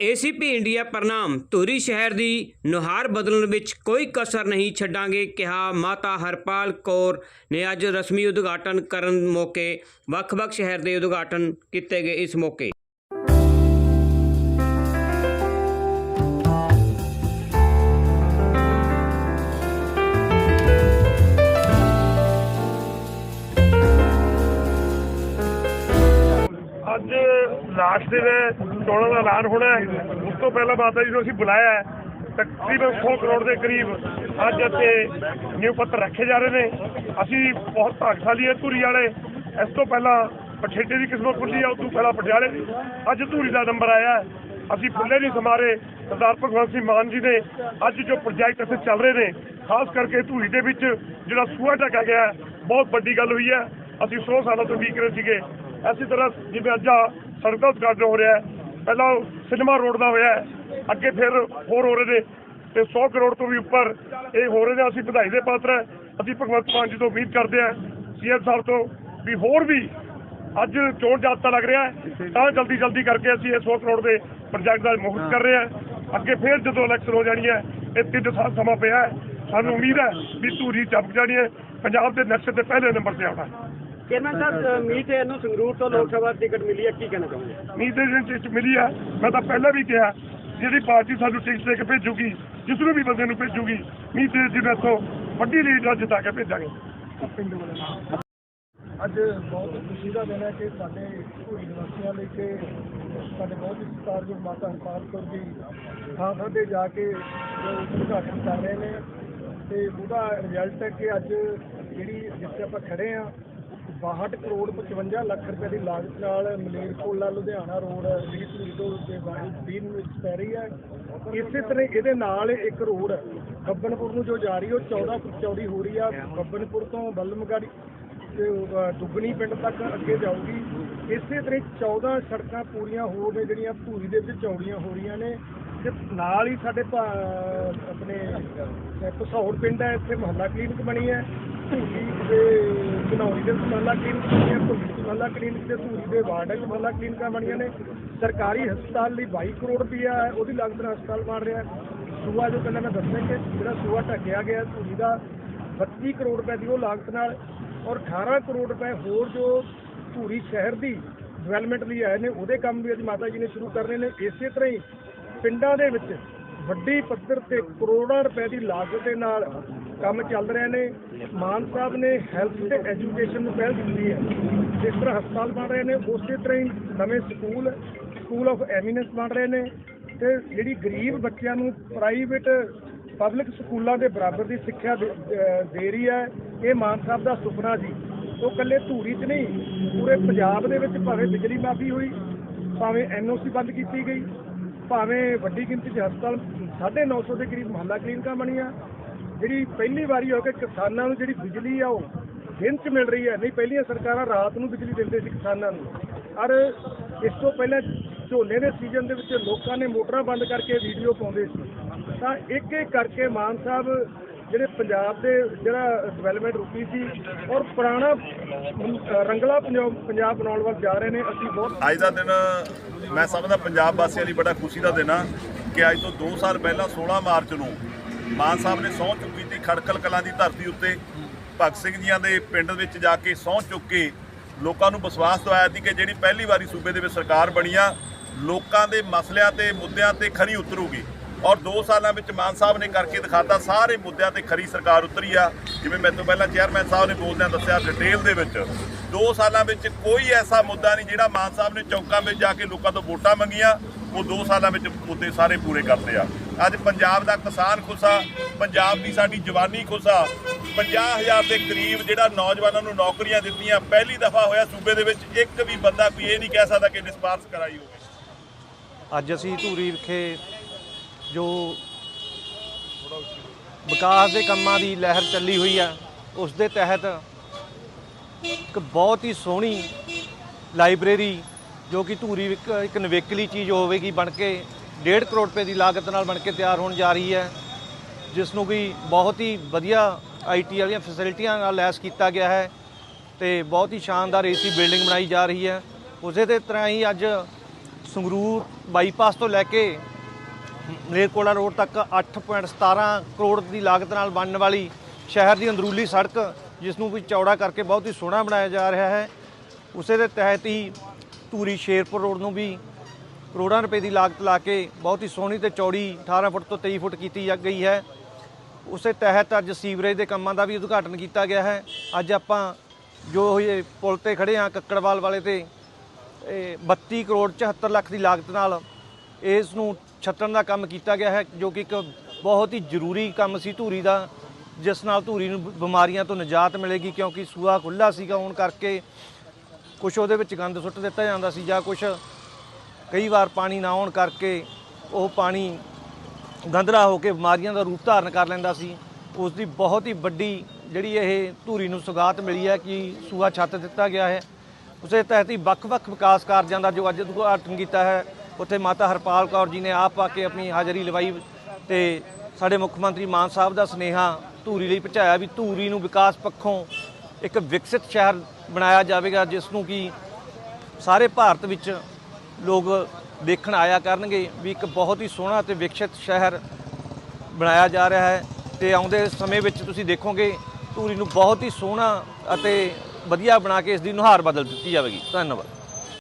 ACP India ਪ੍ਰਣਾਮ। ਧੂਰੀ ਸ਼ਹਿਰ ਦੀ ਨੁਹਾਰ ਬਦਲਣ ਵਿੱਚ ਕੋਈ ਕਸਰ ਨਹੀਂ ਛੱਡਾਂਗੇ, ਕਿਹਾ ਮਾਤਾ ਹਰਪਾਲ ਕੌਰ ਨੇ ਅੱਜ ਰਸਮੀ ਉਦਘਾਟਨ ਕਰਨ ਮੌਕੇ, ਵੱਖ-ਵੱਖ ਸ਼ਹਿਰ ਦੇ ਉਦਘਾਟਨ ਕੀਤੇ ਗਏ ਇਸ ਮੌਕੇ। ਅੱਜ ਲਾਸਟ ਦਿਨ ਚੋਣਾਂ ਦਾ ਐਲਾਨ ਹੋਣਾ ਹੈ। ਉਸ ਤੋਂ ਪਹਿਲਾਂ ਮਾਤਾ ਜੀ ਨੂੰ ਅਸੀਂ ਬੁਲਾਇਆ ਹੈ। ਤਕਰੀਬਨ 100 ਕਰੋੜ ਦੇ ਕਰੀਬ ਅੱਜ ਇੱਥੇ ਨਿਊ ਪੱਤਰ ਰੱਖੇ ਜਾ ਰਹੇ ਨੇ। ਅਸੀਂ ਬਹੁਤ ਭਾਗਸ਼ਾਲੀ ਹੈ ਧੂਰੀ ਵਾਲੇ। ਇਸ ਤੋਂ ਪਹਿਲਾਂ ਬਠਿੰਡੇ ਦੀ ਕਿਸਮਤ ਖੁੱਲੀ ਆ, ਉਸ ਤੋਂ ਪਹਿਲਾਂ ਪਟਿਆਲੇ ਦੀ। ਅੱਜ ਧੂਰੀ ਦਾ ਨੰਬਰ ਆਇਆ ਅਸੀਂ ਫੁੱਲੇ ਨਹੀਂ ਸਮਾਰੇ। ਸਰਦਾਰ ਭਗਵੰਤ ਸਿੰਘ ਮਾਨ ਜੀ ਨੇ ਅੱਜ ਜੋ ਪ੍ਰੋਜੈਕਟ ਇੱਥੇ ਚੱਲ ਰਹੇ ਨੇ, ਖਾਸ ਕਰਕੇ ਧੂਰੀ ਦੇ ਵਿੱਚ ਜਿਹੜਾ ਸੂਆ ਢੱਕਿਆ ਗਿਆ ਬਹੁਤ ਵੱਡੀ ਗੱਲ ਹੋਈ ਹੈ। ਅਸੀਂ 100 ਸਾਲਾਂ ਤੋਂ ਉਡੀਕ ਰਹੇ ਸੀਗੇ। ਇਸੇ ਤਰ੍ਹਾਂ ਜਿਵੇਂ ਅੱਜ ਆ ਸੜਕ ਦਾ ਉਦਘਾਟਨ ਹੋ ਰਿਹਾ ਹੈ, ਪਹਿਲਾਂ ਸਿਨੇਮਾ ਰੋਡ ਦਾ ਹੋਇਆ ਅੱਗੇ ਫਿਰ ਹੋਰ ਹੋ ਰਹੇ ਨੇ ਤੇ 100 ਕਰੋੜ ਤੋਂ ਵੀ ਉੱਪਰ ਇਹ ਹੋ ਰਹੇ ਨੇ, ਅਸੀਂ ਵਧਾਈ ਦੇ ਪਾਤਰ ਹੈ, ਅਸੀਂ ਭਗਵੰਤ ਮਾਨ ਜੀ ਤੋਂ ਉਮੀਦ ਕਰਦੇ ਹਾਂ, ਸੀਐਮ ਸਾਹਿਬ ਤੋਂ ਵੀ ਹੋਰ ਵੀ ਅੱਜ ਚੋਣ ਜਾਬਤਾ ਲੱਗ ਰਿਹਾ ਤਾਂ ਜਲਦੀ ਜਲਦੀ ਕਰਕੇ ਅਸੀਂ ਇਹ 100 ਕਰੋੜ ਦੇ ਪ੍ਰੋਜੈਕਟ ਦਾ ਮੁਹੂਰਤ ਕਰ ਰਹੇ ਹਾਂ। ਅੱਗੇ ਫਿਰ ਜਦੋਂ ਇਲੈਕਸ਼ਨ ਹੋ ਜਾਣੀ ਹੈ, ਇਹ ਤਿੰਨ ਸਾਲ ਸਮਾਂ ਪਿਆ ਹੈ, ਸਾਨੂੰ ਉਮੀਦ ਹੈ ਵੀ ਧੂਰੀ ਚਮਕ ਜਾਣੀ ਹੈ, ਪੰਜਾਬ ਦੇ ਨਕਸ਼ੇ ਤੇ ਪਹਿਲੇ ਨੰਬਰ ਤੇ ਆਉਣਾ ਚੇਅਰਮੈਨ ਸਾਹਿਬ ਮੀਤ ਨੂੰ ਸੰਗਰੂਰ ਤੋਂ ਲੋਕ ਸਭਾ ਟਿਕਟ ਮਿਲੀ ਹੈ ਕੀ ਕਹਿਣਾ ਚਾਹੁੰਦੇ ਦਿਨ ਚ ਮਿਲੀ ਹੈ ਮੈਂ ਤਾਂ ਪਹਿਲਾਂ ਵੀ ਕਿਹਾ ਜਿਹੜੀ ਪਾਰਟੀ ਸਾਨੂੰ ਟਿਕਟ ਦੇ ਕੇ ਭੇਜੂਗੀ ਜਿਸ ਨੂੰ ਵੀ ਬੰਦੇ ਨੂੰ ਭੇਜੂਗੀ ਉਮੀਦ ਦੇ ਦਿਨ ਇੱਥੋਂ ਵੱਡੀ ਲੀਡ ਨਾਲ ਜਿਤਾ ਕੇ ਭੇਜਾਂਗੇ। ਅੱਜ ਬਹੁਤ ਖੁਸ਼ੀ ਦਾ ਦਿਨ ਹੈ ਕਿ ਸਾਡੇ ਧੂਰੀ ਨਿਵਾਸੀਆਂ ਲਈ ਕਿ ਸਾਡੇ ਬਹੁਤ ਹੀ ਸਤਿਕਾਰਯੋਗ ਮਾਤਾ ਹਰਪਾਲ ਕੌਰ ਜੀ ਥਾਂ ਥਾਂ ਤੇ ਜਾ ਕੇ ਜੋ ਉਦਘਾਟਨ ਕਰ ਰਹੇ ਨੇ ਤੇ ਉਹਦਾ ਰਿਜ਼ਲਟ ਹੈ ਕਿ ਅੱਜ ਜਿਹੜੀ ਜਿੱਥੇ ਆਪਾਂ ਖੜੇ ਆ 62 ਕਰੋੜ 55 ਲੱਖ ਰੁਪਏ ਦੀ ਲਾਗਤ ਨਾਲ ਮਲੇਰਕੋਟਲਾ ਲੁਧਿਆਣਾ ਰੋਡ ਜਿਹੜੀ ਧੂਰੀ ਤੋਂ ਤੇ ਦੀਨ ਵਿੱਚ ਪੈ ਰਹੀ ਹੈ। ਇਸੇ ਤਰ੍ਹਾਂ ਇਹਦੇ ਨਾਲ ਇੱਕ ਰੋਡ ਗੱਬਨਪੁਰ ਨੂੰ ਜੋ ਜਾ ਰਹੀ ਹੈ ਉਹ 14 ਫੁੱਟ ਚੌੜੀ ਹੋ ਰਹੀ ਆ। ਗੱਬਨਪੁਰ ਤੋਂ ਬੱਲਮਗੜੀ ਤੇ ਦੁੱਗਣੀ ਪਿੰਡ ਤੱਕ ਅੱਗੇ ਜਾਊਗੀ। ਇਸੇ ਤਰ੍ਹਾਂ ਹੀ 14 ਸੜਕਾਂ ਪੂਰੀਆਂ ਹੋ ਨੇ ਜਿਹੜੀਆਂ ਧੂਰੀ ਦੇ ਵਿੱਚ ਚੌੜੀਆਂ ਹੋ ਰਹੀਆਂ ਨੇ। ਤੇ ਨਾਲ ਹੀ ਸਾਡੇ ਭਾ- ਆਪਣੇ ਅ, ਪਿੰਡ ਹੈ ਇੱਥੇ ਮੁਹੱਲਾ ਕਲੀਨਿਕ ਬਣੀ ਹੈ। ਧੂਰੀ ਦੇ ਘਨੌਰੀ ਦੇ ਵਿੱਚ ਮੁਹੱਲਾ ਕਲੀਨਿਕ ਬਣੀ ਹੈ ਧੂਰੀ ਦੇ ਮੁਹੱਲਾ ਕਲੀਨਿਕ ਤੇ ਧੂਰੀ ਦੇ ਵਾਰਡ ਵਿੱਚ ਮੁਹੱਲਾ ਕਲੀਨਿਕਾਂ ਬਣੀਆਂ ਨੇ ਸਰਕਾਰੀ ਹਸਪਤਾਲ ਲਈ 22 ਕਰੋੜ ਰੁਪਇਆ ਹੈ ਉਹਦੀ ਲਾਗਤ ਨਾਲ ਹਸਪਤਾਲ ਬਣ ਰਿਹਾ ਸੂਆ ਜੋ ਪਹਿਲਾਂ ਮੈਂ ਦੱਸਿਆ ਕਿ ਜਿਹੜਾ ਸੂਆ ਢੱਕਿਆ ਗਿਆ ਧੂਰੀ ਦਾ 32 ਕਰੋੜ ਰੁਪਏ ਦੀ ਉਹ ਲਾਗਤ ਨਾਲ ਔਰ 18 ਕਰੋੜ ਰੁਪਏ ਹੋਰ ਜੋ ਧੂਰੀ ਸ਼ਹਿਰ ਦੀ ਡਿਵੈਲਪਮੈਂਟ ਲਈ ਆਏ ਨੇ ਉਹਦੇ ਕੰਮ ਵੀ ਅੱਜ ਮਾਤਾ ਜੀ ਨੇ ਸ਼ੁਰੂ ਕਰਨੇ ਨੇ ਇਸੇ ਤਰ੍ਹਾਂ ਹੀ ਪਿੰਡਾਂ ਦੇ ਵਿੱਚ ਵੱਡੀ ਪੱਧਰ ਤੇ ਕਰੋੜਾਂ ਰੁਪਏ ਦੀ ਲਾਗਤ ਦੇ ਨਾਲ ਕੰਮ ਚੱਲ ਰਹੇ ਨੇ। ਮਾਨ ਸਾਹਿਬ ਨੇ ਹੈਲਥ ਤੇ ਐਜੂਕੇਸ਼ਨ ਨੂੰ ਪਹਿਲ ਦਿੱਤੀ ਹੈ। ਜਿਸ ਤਰ੍ਹਾਂ ਹਸਪਤਾਲ ਬਣ ਰਹੇ ਨੇ, ਉਸੇ ਤਰ੍ਹਾਂ ਹੀ ਨਵੇਂ ਸਕੂਲ ਸਕੂਲ ਆਫ ਐਮੀਨੈਂਸ ਬਣ ਰਹੇ ਨੇ ਤੇ ਜਿਹੜੀ ਗਰੀਬ ਬੱਚਿਆਂ ਨੂੰ ਪ੍ਰਾਈਵੇਟ ਪਬਲਿਕ ਸਕੂਲਾਂ ਦੇ ਬਰਾਬਰ ਦੀ ਸਿੱਖਿਆ ਦੇ ਦੇ ਰਹੀ ਹੈ। ਇਹ ਮਾਨ ਸਾਹਿਬ ਦਾ ਸੁਪਨਾ ਸੀ ਉਹ ਕੱਲੇ ਧੂਰੀ 'ਚ ਨਹੀਂ, ਪੂਰੇ ਪੰਜਾਬ ਦੇ ਵਿੱਚ ਭਾਵੇਂ ਬਿਜਲੀ ਮਾਫੀ ਹੋਈ, ਭਾਵੇਂ ਐਨਓਸੀ ਬੰਦ ਕੀਤੀ ਗਈ, ਭਾਵੇਂ ਵੱਡੀ ਗਿਣਤੀ 'ਚ ਹਸਪਤਾਲ 950 ਦੇ ਕਰੀਬ ਮੁਹੱਲਾ ਕਲੀਨਿਕਾਂ ਬਣੀਆਂ ਜਿਹੜੀ ਪਹਿਲੀ ਵਾਰੀ ਹੋ ਕੇ ਕਿਸਾਨਾਂ ਨੂੰ ਜਿਹੜੀ ਬਿਜਲੀ ਆ ਉਹ ਦਿਨ 'ਚ ਮਿਲ ਰਹੀ ਹੈ, ਨਹੀਂ, ਪਹਿਲੀਆਂ ਸਰਕਾਰਾਂ ਰਾਤ ਨੂੰ ਬਿਜਲੀ ਦਿੰਦੇ ਸੀ ਕਿਸਾਨਾਂ ਨੂੰ। ਔਰ ਇਸ ਤੋਂ ਪਹਿਲਾਂ ਝੋਨੇ ਦੇ ਸੀਜ਼ਨ ਦੇ ਵਿੱਚ ਲੋਕਾਂ ਨੇ ਮੋਟਰਾਂ ਬੰਦ ਕਰਕੇ ਵੀਡੀਓ ਪਾਉਂਦੇ ਸੀ। ਤਾਂ ਇੱਕ ਇੱਕ ਕਰਕੇ ਮਾਨ ਸਾਹਿਬ ਜਿਹੜੇ ਪੰਜਾਬ ਦੇ ਜਿਹੜਾ ਡਿਵੈਲਪਮੈਂਟ ਰੁਕੀ ਸੀ ਔਰ ਪੁਰਾਣਾ ਰੰਗਲਾ ਪੰਜਾਬ ਪੰਜਾਬ ਬਣਾਉਣ ਵੱਲ ਜਾ ਰਹੇ ਨੇ, ਅਸੀਂ ਬਹੁਤ ਅੱਜ ਦਾ ਦਿਨ, ਮੈਂ ਸਮਝਦਾ ਪੰਜਾਬ ਵਾਸੀਆਂ ਲਈ ਬੜਾ ਖੁਸ਼ੀ ਦਾ ਦਿਨ ਆ ਕਿ ਅੱਜ ਤੋਂ 2 ਸਾਲ ਪਹਿਲਾਂ 16 ਮਾਰਚ ਨੂੰ ਮਾਨ ਸਾਹਿਬ ਨੇ ਸਹੁੰ ਚੁੱਕੀ ਸੀ ਖੜਕਲ ਕਲਾਂ ਦੀ ਧਰਤੀ ਉੱਤੇ। ਭਗਤ ਸਿੰਘ ਜੀਆਂ ਦੇ ਪਿੰਡ ਵਿੱਚ ਜਾ ਕੇ ਸਹੁੰ ਚੁੱਕ ਕੇ ਲੋਕਾਂ ਨੂੰ ਵਿਸ਼ਵਾਸ ਦਵਾਇਆ ਸੀ ਕਿ ਜਿਹੜੀ ਪਹਿਲੀ ਵਾਰੀ ਸੂਬੇ ਦੇ ਵਿੱਚ ਸਰਕਾਰ ਬਣੀ ਆ, ਲੋਕਾਂ ਦੇ ਮਸਲਿਆਂ ਤੇ ਮੁੱਦਿਆਂ ਤੇ ਖਰੀ ਉਤਰੂਗੀ। ਔਰ 2 ਸਾਲਾਂ ਵਿੱਚ ਮਾਨ ਸਾਹਿਬ ਨੇ ਕਰਕੇ ਦਿਖਾਤਾ, ਸਾਰੇ ਮੁੱਦਿਆਂ ਤੇ ਖਰੀ ਸਰਕਾਰ ਉਤਰੀ ਆ। ਜਿਵੇਂ ਮੈਂ ਤੋਂ ਪਹਿਲਾਂ ਚੇਅਰਮੈਨ ਸਾਹਿਬ ਨੇ ਬੋਲਦਿਆਂ ਦੱਸਿਆ ਡਿਟੇਲ ਦੇ ਵਿੱਚ 2 ਸਾਲਾਂ ਵਿੱਚ ਕੋਈ ਐਸਾ ਮੁੱਦਾ ਨਹੀਂ ਜਿਹੜਾ ਮਾਨ ਸਾਹਿਬ ਨੇ ਚੌਂਕਾਂ ਵਿੱਚ ਜਾ ਕੇ ਲੋਕਾਂ ਤੋਂ ਵੋਟਾਂ ਮੰਗੀਆਂ, ਉਹ 2 ਸਾਲਾਂ ਵਿੱਚ ਮੁੱਦੇ ਸਾਰੇ ਪੂਰੇ ਕਰਦੇ ਆ। ਅੱਜ ਪੰਜਾਬ ਦਾ ਕਿਸਾਨ ਖੁਸ਼ਾ ਪੰਜਾਬ ਦੀ ਸਾਡੀ ਜਵਾਨੀ ਖੁਸ਼ਾ 50000 ਦੇ ਕਰੀਬ ਜਿਹੜਾ ਨੌਜਵਾਨਾਂ ਨੂੰ ਨੌਕਰੀਆਂ ਦਿੱਤੀਆਂ, ਪਹਿਲੀ ਦਫਾ ਹੋਇਆ ਸੂਬੇ ਦੇ ਵਿੱਚ, ਇੱਕ ਵੀ ਬੰਦਾ ਕੋਈ ਇਹ ਨਹੀਂ ਕਹਿ ਸਕਦਾ ਕਿ ਡਿਸਪਾਰਸ ਕਰਾਈ ਹੋਵੇ। ਅੱਜ ਅਸੀਂ ਧੂਰੀ ਵਿਖੇ ਜੋ ਵਿਕਾਸ ਦੇ ਕੰਮਾਂ ਦੀ ਲਹਿਰ ਚੱਲੀ ਹੋਈ ਆ, ਉਸ ਦੇ ਤਹਿਤ ਇੱਕ ਬਹੁਤ ਹੀ ਸੋਹਣੀ ਲਾਇਬ੍ਰੇਰੀ ਜੋ ਕਿ ਧੂਰੀ ਵਿਕ, ਇੱਕ ਨਵੇਕਲੀ ਚੀਜ਼ ਹੋਵੇਗੀ ਬਣ ਕੇ 1.5 ਕਰੋੜ ਰੁਪਏ ਦੀ ਲਾਗਤ ਨਾਲ ਬਣ ਕੇ ਤਿਆਰ ਹੋਣ ਜਾ ਰਹੀ ਹੈ, ਜਿਸ ਨੂੰ ਕਿ ਬਹੁਤ ਹੀ ਵਧੀਆ ਆਈਟੀ ਵਾਲੀਆਂ ਫੈਸਿਲਿਟੀਆਂ ਨਾਲ ਲੈਸ ਕੀਤਾ ਗਿਆ ਹੈ ਤੇ ਬਹੁਤ ਹੀ ਸ਼ਾਨਦਾਰ ਏਸੀ ਬਿਲਡਿੰਗ ਬਣਾਈ ਜਾ ਰਹੀ ਹੈ। ਉਸੇ ਦੇ ਤਰ੍ਹਾਂ ਹੀ ਅੱਜ ਸੰਗਰੂਰ ਬਾਈਪਾਸ ਤੋਂ ਲੈ ਕੇ ਮਲੇਰਕੋਟਲਾ ਰੋਡ ਤੱਕ 8.17 ਕਰੋੜ ਦੀ ਲਾਗਤ ਨਾਲ ਬਣਨ ਵਾਲੀ ਸ਼ਹਿਰ ਦੀ ਅੰਦਰੂਲੀ ਸੜਕ, ਜਿਸ ਨੂੰ ਵੀ ਚੌੜਾ ਕਰਕੇ ਬਹੁਤ ਹੀ ਸੋਹਣਾ ਬਣਾਇਆ ਜਾ ਰਿਹਾ ਹੈ। ਉਸੇ ਦੇ ਤਹਿਤ ਹੀ ਧੂਰੀ ਸ਼ੇਰਪੁਰ ਰੋਡ ਨੂੰ ਵੀ ਕਰੋੜਾਂ ਰੁਪਏ ਦੀ ਲਾਗਤ ਲਾ ਕੇ ਬਹੁਤ ਹੀ ਸੋਹਣੀ ਤੇ ਚੌੜੀ 18 ਫੁੱਟ ਤੋਂ 23 ਫੁੱਟ ਕੀਤੀ ਜਾ ਗਈ ਹੈ। ਉਸੇ ਤਹਿਤ ਅੱਜ ਸੀਵਰੇਜ ਦੇ ਕੰਮਾਂ ਦਾ ਵੀ ਉਦਘਾਟਨ ਕੀਤਾ ਗਿਆ ਹੈ। ਅੱਜ ਆਪਾਂ ਜੋ ਇਹ ਪੁਲ ਤੇ ਖੜੇ ਆ ਕੱਕੜਵਾਲ ਵਾਲੇ ਤੇ, ਇਹ 32 ਕਰੋੜ 74 ਲੱਖ ਦੀ ਲਾਗਤ ਨਾਲ ਇਸ ਨੂੰ ਛੱਤਣ ਦਾ ਕੰਮ ਕੀਤਾ ਗਿਆ ਹੈ, ਜੋ ਕਿ ਇੱਕ ਬਹੁਤ ਹੀ ਜ਼ਰੂਰੀ ਕੰਮ ਸੀ ਧੂਰੀ ਦਾ, ਜਿਸ ਨਾਲ ਧੂਰੀ ਨੂੰ ਬਿਮਾਰੀਆਂ ਤੋਂ ਨਿਜਾਤ ਮਿਲੇਗੀ ਕਿਉਂਕਿ ਸੂਆ ਖੁੱਲਾ ਸੀਗਾ ਹੋਣ ਕਰਕੇ ਕੁਝ ਉਹਦੇ ਵਿੱਚ ਗੰਦ ਸੁੱਟ ਦਿੱਤਾ ਜਾਂਦਾ ਸੀ ਜਾਂ ਕੁਝ ਕਈ ਵਾਰ ਪਾਣੀ ਨਾ ਆਉਣ ਕਰਕੇ ਉਹ ਪਾਣੀ ਗੰਧਲਾ ਹੋ ਕੇ ਬਿਮਾਰੀਆਂ ਦਾ ਰੂਪ ਧਾਰਨ ਕਰ ਲੈਂਦਾ ਸੀ। ਉਸ ਦੀ ਬਹੁਤ ਹੀ ਵੱਡੀ ਜਿਹੜੀ ਇਹ ਧੂਰੀ ਨੂੰ ਸੁਗਾਤ ਮਿਲੀ ਹੈ ਕਿ ਸੂਆ ਛੱਤ ਦਿੱਤਾ ਗਿਆ ਹੈ। ਉਸੇ ਤਹਿਤ ਹੀ ਵੱਖ-ਵੱਖ ਵਿਕਾਸ ਕਾਰਜਾਂ ਦਾ ਜੋ ਅੱਜ ਉਦਘਾਟਨ ਕੀਤਾ ਹੈ, ਉੱਥੇ ਮਾਤਾ ਹਰਪਾਲ ਕੌਰ ਜੀ ਨੇ ਆਪ ਆ ਕੇ ਆਪਣੀ ਹਾਜ਼ਰੀ ਲਵਾਈ ਤੇ ਸਾਡੇ ਮੁੱਖ ਮੰਤਰੀ ਮਾਨ ਸਾਹਿਬ ਦਾ ਸੁਨੇਹਾ ਧੂਰੀ ਲਈ ਪਹੁੰਚਾਇਆ ਵੀ ਧੂਰੀ ਨੂੰ ਵਿਕਾਸ ਪੱਖੋਂ ਇੱਕ ਵਿਕਸਿਤ ਸ਼ਹਿਰ ਬਣਾਇਆ ਜਾਵੇਗਾ, ਜਿਸ ਨੂੰ ਕਿ ਸਾਰੇ ਭਾਰਤ ਵਿੱਚ ਲੋਕ ਦੇਖਣ ਆਇਆ ਕਰਨਗੇ ਵੀ ਇੱਕ ਬਹੁਤ ਹੀ ਸੋਹਣਾ ਤੇ ਵਿਕਸਿਤ ਸ਼ਹਿਰ ਬਣਾਇਆ ਜਾ ਰਿਹਾ ਹੈ ਤੇ ਆਉਂਦੇ ਸਮੇਂ ਵਿੱਚ ਤੁਸੀਂ ਦੇਖੋਗੇ ਧੂਰੀ ਨੂੰ ਬਹੁਤ ਹੀ ਸੋਹਣਾ ਅਤੇ ਵਧੀਆ ਬਣਾ ਕੇ ਇਸ ਦੀ ਨੁਹਾਰ ਬਦਲ ਦਿੱਤੀ ਜਾਵੇਗੀ। ਧੰਨਵਾਦ।